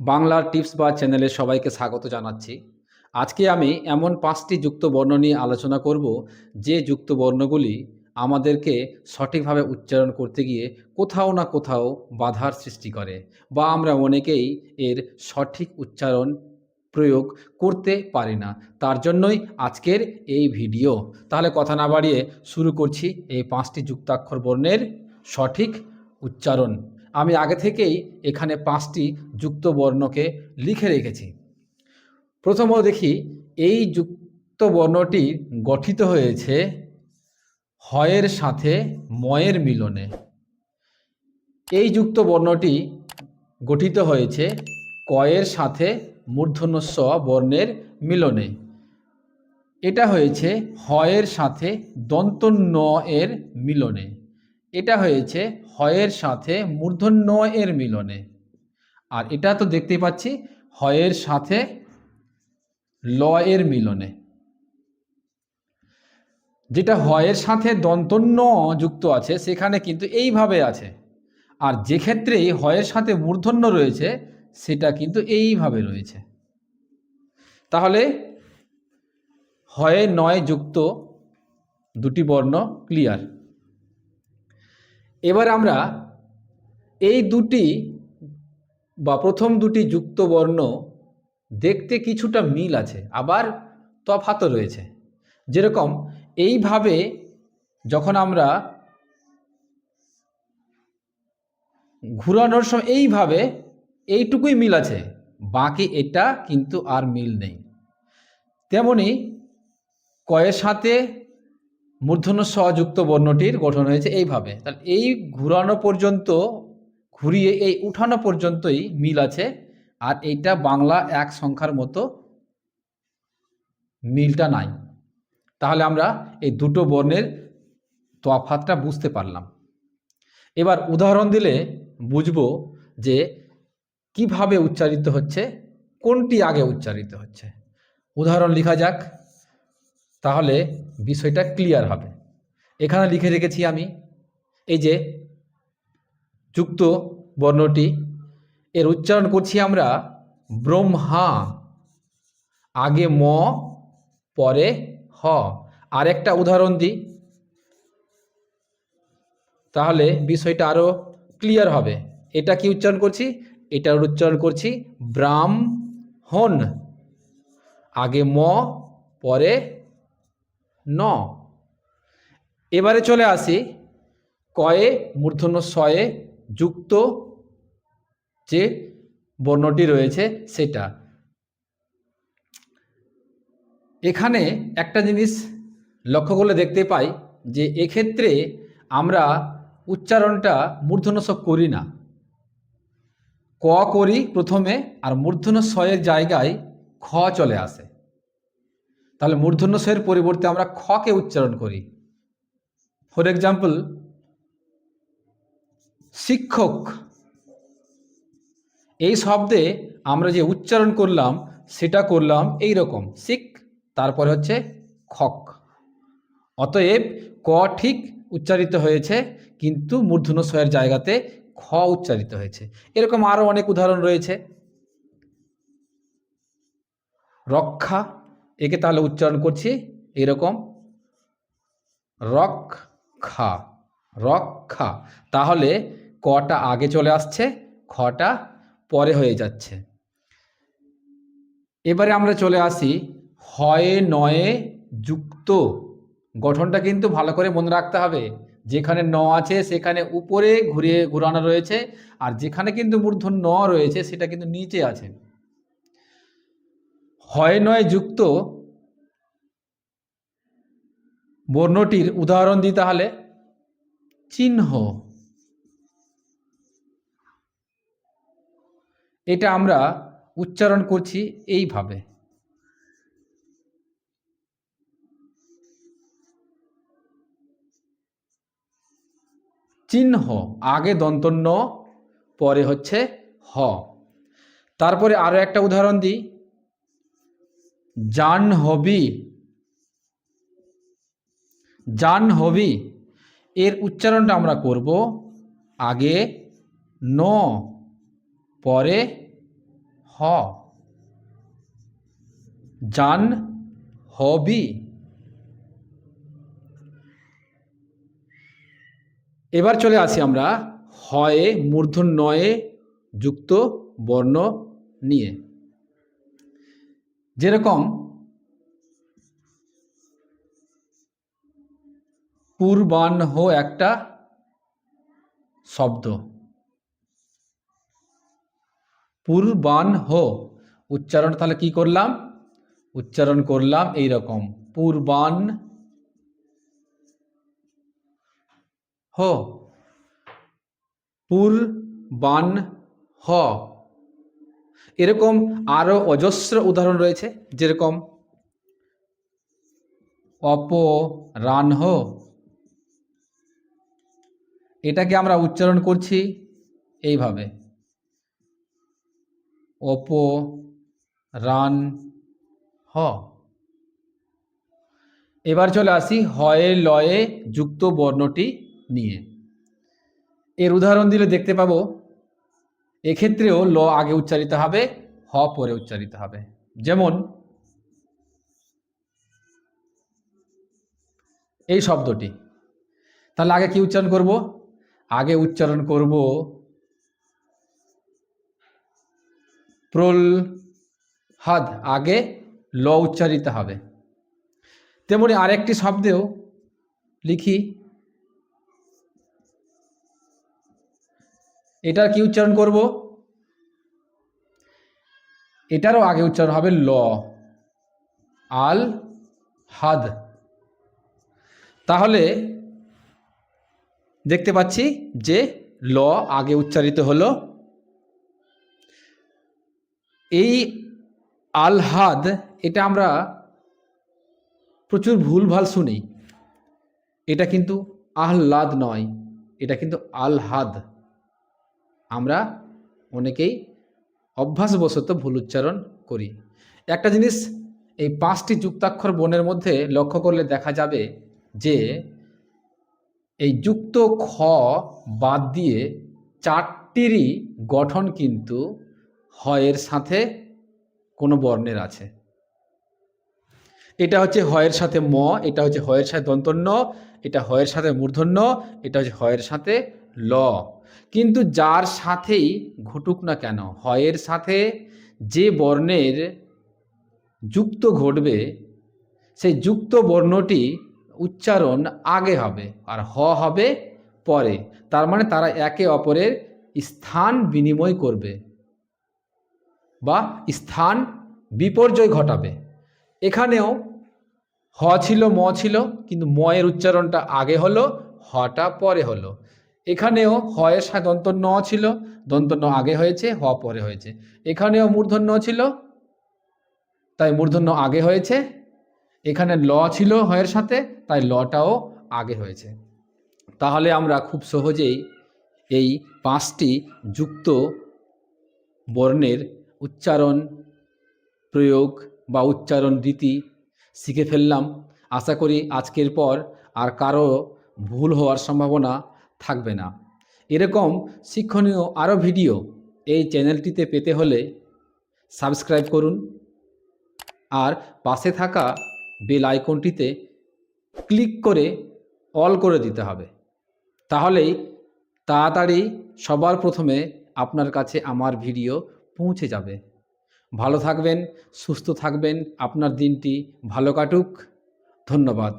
বাংলার টিপস বা চ্যানেলে সবাইকে স্বাগত জানাচ্ছি। আজকে আমি এমন পাঁচটি যুক্ত বর্ণ নিয়ে আলোচনা করব, যে যুক্ত বর্ণগুলি আমাদেরকে সঠিকভাবে উচ্চারণ করতে গিয়ে কোথাও না কোথাও বাধার সৃষ্টি করে বা আমরা অনেকেই এর সঠিক উচ্চারণ প্রয়োগ করতে পারি না। তার জন্যই আজকের এই ভিডিও। তাহলে কথা না বাড়িয়ে শুরু করছি এই পাঁচটি যুক্তাক্ষর বর্ণের সঠিক উচ্চারণ। আমি আগে থেকেই এখানে পাঁচটি যুক্ত বর্ণকে লিখে রেখেছি। প্রথমত দেখি, এই যুক্ত বর্ণটি গঠিত হয়েছে হয়ের সাথে ময়ের মিলনে। এই যুক্ত বর্ণটি গঠিত হয়েছে কয়ের সাথে মূর্ধন্য বর্ণের মিলনে। এটা হয়েছে হয়ের সাথে দন্ত ন এর মিলনে। এটা হয়েছে হয়ের সাথে মূর্ধন্য এর মিলনে। আর এটা তো দেখতে পাচ্ছি, হয়ের সাথে ল এর মিলনে। যেটা হয়ের সাথে দন্তন্য যুক্ত আছে, সেখানে কিন্তু এইভাবে আছে। আর যে ক্ষেত্রে হয়ের সাথে মূর্ধন্য রয়েছে, সেটা কিন্তু এইভাবে রয়েছে। তাহলে হয়ে নয় যুক্ত দুটি বর্ণ ক্লিয়ার। এবার আমরা এই দুটি বা প্রথম দুটি যুক্ত বর্ণ দেখতে কিছুটা মিল আছে, আবার তফাতও রয়েছে। যেরকম এইভাবে যখন আমরা ঘুরানোর সময় এইভাবে এইটুকুই মিল আছে, বাকি এটা কিন্তু আর মিল নেই। তেমনি কয়ের সাথে মূর্ধন্য স্বযুক্ত বর্ণটির গঠন হয়েছে এইভাবে। তাহলে এই ঘুরানো পর্যন্ত, ঘুরিয়ে এই উঠানো পর্যন্তই মিল আছে, আর এইটা বাংলা এক সংখ্যার মতো মিলটা নাই। তাহলে আমরা এই দুটো বর্ণের তফাতটা বুঝতে পারলাম। এবার উদাহরণ দিলে বুঝব যে কীভাবে উচ্চারিত হচ্ছে, কোনটি আগে উচ্চারিত হচ্ছে। উদাহরণ লেখা যাক। তাহলে বিষয়টা ক্লিয়ার হবে। এখানে লিখে রেখেছি আমি, এই যে যুক্ত বর্ণটি, এর উচ্চারণ করছি আমরা ব্রহ্মা, আগে ম, পরে হ। আর একটা উদাহরণ দিই। তাহলে বিষয়টা আরও ক্লিয়ার হবে। এটা কি উচ্চারণ করছি? এটার উচ্চারণ করছি ব্রাহ্মণ। আগে ম, পরে ন। এবারে চলে আসি কয়ে, মূর্ধন্য শয়ে যুক্ত যে বর্ণটি রয়েছে সেটা। এখানে একটা জিনিস লক্ষ্য করলে দেখতে পাই যে এক্ষেত্রে আমরা উচ্চারণটা মূর্ধন্য স করি না। ক করি প্রথমে আর মূর্ধন্য শয়ের জায়গায় খ চলে আসে। তাহলে মূর্ধন্য শয়ের পরিবর্তে আমরা খকে উচ্চারণ করি? ফর এক্সাম্পল শিক্ষক। এই শব্দে আমরা যে উচ্চারণ করলাম, সেটা করলাম এই রকম শিখ তারপরে হচ্ছে খক। অতএব ক ঠিক উচ্চারিত হয়েছে, কিন্তু মূর্ধন্য শয়ের জায়গাতে খ উচ্চারিত হয়েছে। এরকম আরও অনেক উদাহরণ রয়েছে। রক্ষা একে তাহলে উচ্চারণ করছি, এরকম। রক্ষা রক্ষা। তাহলে কটা আগে চলে আসছে, খটা পরে হয়ে যাচ্ছে। এবারে আমরা চলে আসি, হয়ে নয়ে যুক্ত। গঠনটা কিন্তু ভালো করে মনে রাখতে হবে। যেখানে ন আছে, সেখানে উপরে ঘুরিয়ে ঘুরানো রয়েছে, আর যেখানে কিন্তু মূর্ধ ন রয়েছে, সেটা কিন্তু নিচে আছে। হয় নয় যুক্ত বর্ণটির উদাহরণ দিই তাহলে। চিহ্ন। এটা আমরা উচ্চারণ করছি এইভাবে। চিহ্ন, আগে দন্তন্য, পরে হচ্ছে হ। তারপরে আরও একটা উদাহরণ দিই। জাহ্নবী জাহ্নবী এর উচ্চারণটা আমরা করব আগে ন, পরে হ। জান হবি। এবার চলে আসি আমরা হয়ে, মূর্ধন্যয়ে, যুক্ত, বর্ণ নিয়ে। যেরকম পূর্বাহ্ন একটা শব্দ। পূর্বাহ্ন, উচ্চারণ তাহলে কি করলাম? উচ্চারণ করলাম এই রকম পূর্বান হ। পূর্বান হ। এরকম আরও অজস্র উদাহরণ রয়েছে, যেরকম অপরাহ্ন। এটাকে আমরা উচ্চারণ করছি এইভাবে। অপরান হ এবার চলে আসি হয়ে লয়ে যুক্ত বর্ণটি নিয়ে। এর উদাহরণ দিলে দেখতে পাবো এক্ষেত্রেও ল আগে উচ্চারিত হবে, হ পরে উচ্চারিত হবে। যেমন, এই শব্দটি। তাহলে আগে কি উচ্চারণ করব? আগে উচ্চারণ করব, প্রল, হাদ, আগে ল উচ্চারিত হবে। তেমনি আরেকটি শব্দেও লিখি এটার কি উচ্চারণ করব? এটারও আগে উচ্চারণ হবে ল। আল হাদ। তাহলে দেখতে পাচ্ছি যে ল আগে উচ্চারিত হলো। এই আলহাদ এটা আমরা প্রচুর ভুলভাল শুনি। এটা কিন্তু আহ্লাদ নয়, এটা কিন্তু আলহাদ আমরা অনেকেই অভ্যাসবশত ভুল উচ্চারণ করি। একটা জিনিস এই পাঁচটি যুক্তাক্ষর বনের মধ্যে লক্ষ্য করলে দেখা যাবে যে এই যুক্ত খ বাদ দিয়ে চারটিরই গঠন কিন্তু হয়ের সাথে কোনো বর্ণের আছে। এটা হচ্ছে হয়ের সাথে ম, এটা হচ্ছে হয়ের সাথে দন্তন্য, এটা হয়ের সাথে মূর্ধন্য, এটা হচ্ছে হয়ের সাথে ল। কিন্তু যার সাথেই ঘটুক না কেন, হয়ের সাথে যে বর্ণের যুক্ত ঘটবে, সেই যুক্ত বর্ণটি উচ্চারণ আগে হবে আর হ হবে পরে। তার মানে তারা একে অপরের স্থান বিনিময় করবে বা স্থান বিপর্যয় ঘটাবে। এখানেও হ ছিল, ম ছিল, কিন্তু ময়ের উচ্চারণটা আগে হলো, হটা পরে হলো। এখানেও হয়ের দন্ত ন ছিল, দন্ত ন আগে হয়েছে, হ পরে হয়েছে। এখানেও মূর্ধন্য ছিল, তাই মূর্ধন্য আগে হয়েছে। এখানে ল ছিল হয়ের সাথে, তাই লটাও আগে হয়েছে। তাহলে আমরা খুব সহজেই এই পাঁচটি যুক্ত বর্ণের উচ্চারণ প্রয়োগ বা উচ্চারণ রীতি শিখে ফেললাম। আশা করি আজকের পর আর কারও ভুল হওয়ার সম্ভাবনা থাকবে না। এরকম শিক্ষণীয় আরও ভিডিও এই চ্যানেলটিতে পেতে হলে সাবস্ক্রাইব করুন আর পাশে থাকা বেল আইকনটিতে ক্লিক করে অল করে দিতে হবে। তাহলেই তাড়াতাড়ি সবার প্রথমে আপনার কাছে আমার ভিডিও পৌঁছে যাবে। ভালো থাকবেন, সুস্থ থাকবেন, আপনার দিনটি ভালো কাটুক। ধন্যবাদ।